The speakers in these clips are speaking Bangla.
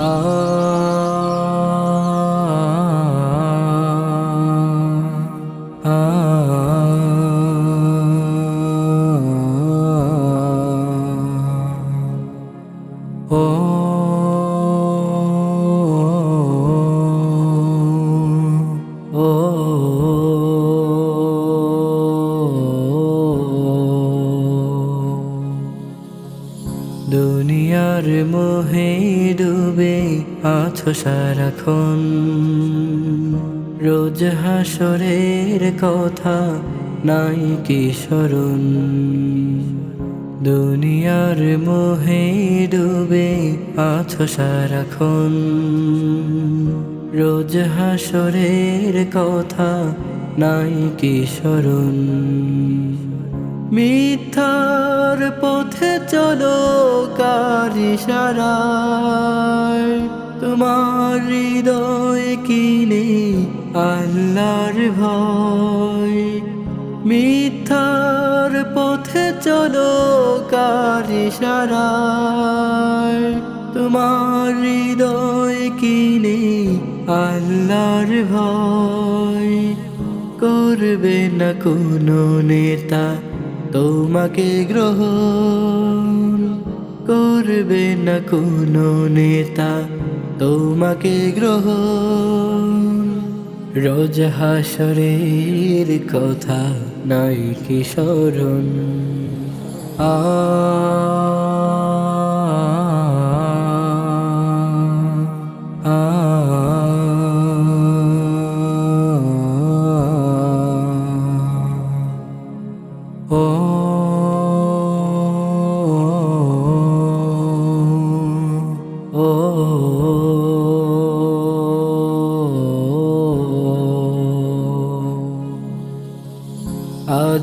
Oh. ডুবে আছো সারাক্ষণ। রোজ হাসরের কথা নাই কি স্মরণ দুনিয়ার মোহে ডুবে আছো সারাক্ষণ। রোজ হাসরের কথা নাই কি স্মরণ মিথ্যার পথে চলো কারি সারায়। তোমার হৃদয় কিনে আল্লাহর ভয়। মিথ্যার পথে চলো কারি সারায়। তোমার হৃদয় কিনে আল্লাহর ভয়। করবে না কোনো নেতা তোমাকে গ্রহণ করবে না কোনো নেতা। তোমাকে গ্রহণ রোজ হাসরের কথা নাই কি স্মরণ। আ আ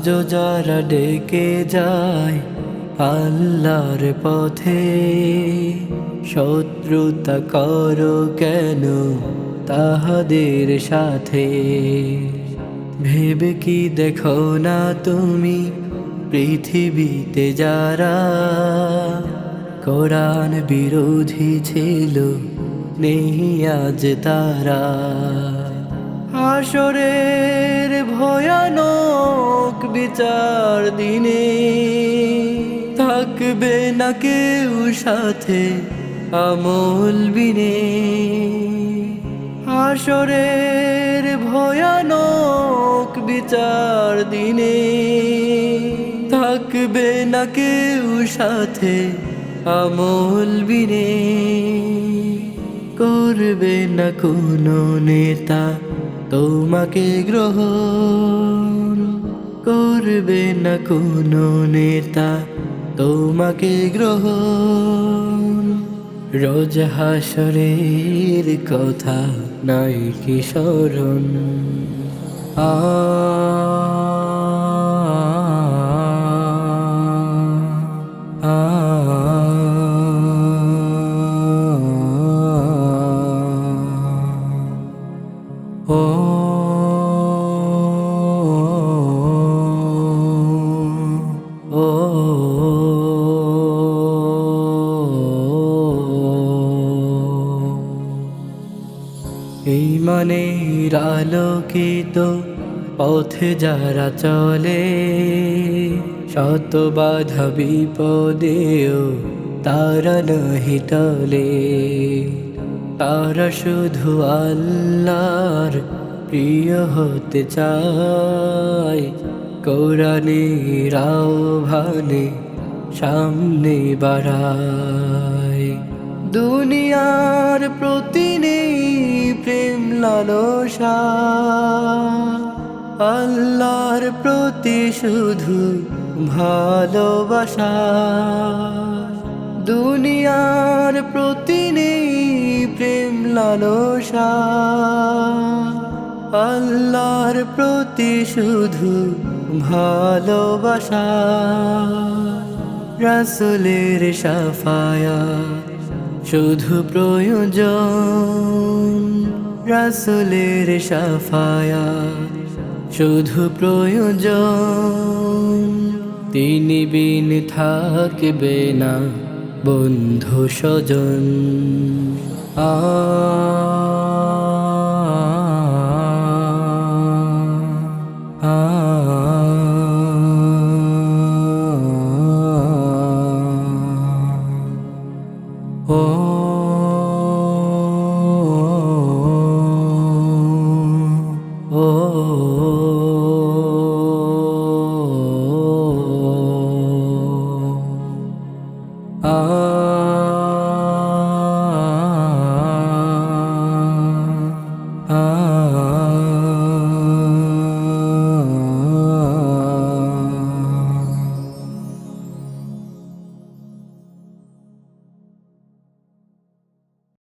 আজও যারা ডেকে যায় আল্লাহর পথে, শত্রুতা করো কেন তাহাদের সাথে? ভেবে কি দেখো না তুমি পৃথিবীতে যারা কোরআন বিরোধী ছিল, নেই আজ তারা? হাসরের ভয়ানক বিচার দিনে থাকবে না কেউ সাথে আমল বিনে। হাসরের ভয়ানক বিচার দিনে থাকবে না কেউ সাথে আমল বিনে। করবে না কোনো নেতা তোমাকে গ্রহণ করবে না কোনো নেতা। তোমাকে গ্রহণ রোজ হাসরের কথা নাই কি স্মরণ? আ এই মনের আলোকিত পথে যারা চলে শত বাধা বিপদেও তারা নাহি টলে। তারা শুধু আল্লাহর প্রিয় হতে চায়। কোরআনের আহ্বানে সামনে বাড়ায়। দুনিয়ার প্রতি নেই প্রেম লালসা। আল্লাহর প্রতি শুধু ভালোবাসা। দুনিয়ার প্রতি নেই প্রেম লালসা। আল্লাহর প্রতি শুধু ভালোবাসা। রাসুলের সাফায়া শুধু প্রয়োজন রাসুলের সাফায়া শুধু প্রয়োজন তিনি বিন থাকবে না বন্ধু স্বজন। আ Oh.